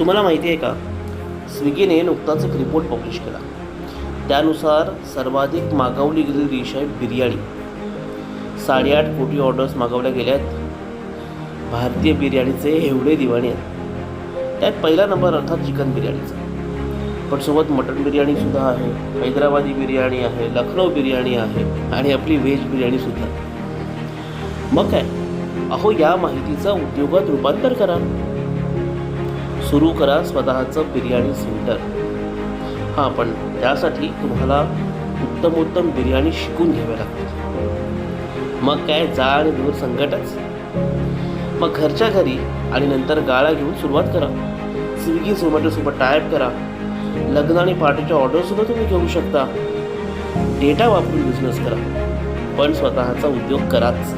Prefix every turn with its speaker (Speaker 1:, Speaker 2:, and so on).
Speaker 1: तुम्हाला माहिती आहे का? स्विगीने नुकताच एक रिपोर्ट पब्लिश केला. त्यानुसार सर्वाधिक मागवली गेलेली डिश आहे बिर्याणी. साडेआठ कोटी ऑर्डर्स मागवल्या गेल्या आहेत. भारतीय बिर्याणीचे एवढे दिवाणे आहेत. त्यात पहिला नंबर अर्थात चिकन बिर्याणीचा. पण सोबत मटण बिर्याणीसुद्धा आहे हैदराबादी बिर्याणी आहे लखनौ बिर्याणी आहे आणि आपली व्हेज बिर्याणीसुद्धा मग काय? अहो या माहितीचा उद्योगात रूपांतर करा. सुरू करा स्वतःचं बिर्याणी सेंटर. हां पण त्यासाठी तुम्हाला उत्तम उत्तम बिर्याणी शिकून घ्याव्या लागतात मग काय जाळ आणि दूर संकटच? मग घरच्या घरी आणि नंतर गाळा घेऊन सुरुवात करा. स्विगी झोमॅटोसोबत टायप करा. लग्न आणि पार्टीच्या ऑर्डरसुद्धा तुम्ही घेऊ शकता. डेटा वापरून बिझनेस करा. पण स्वतःचा उद्योग कराच.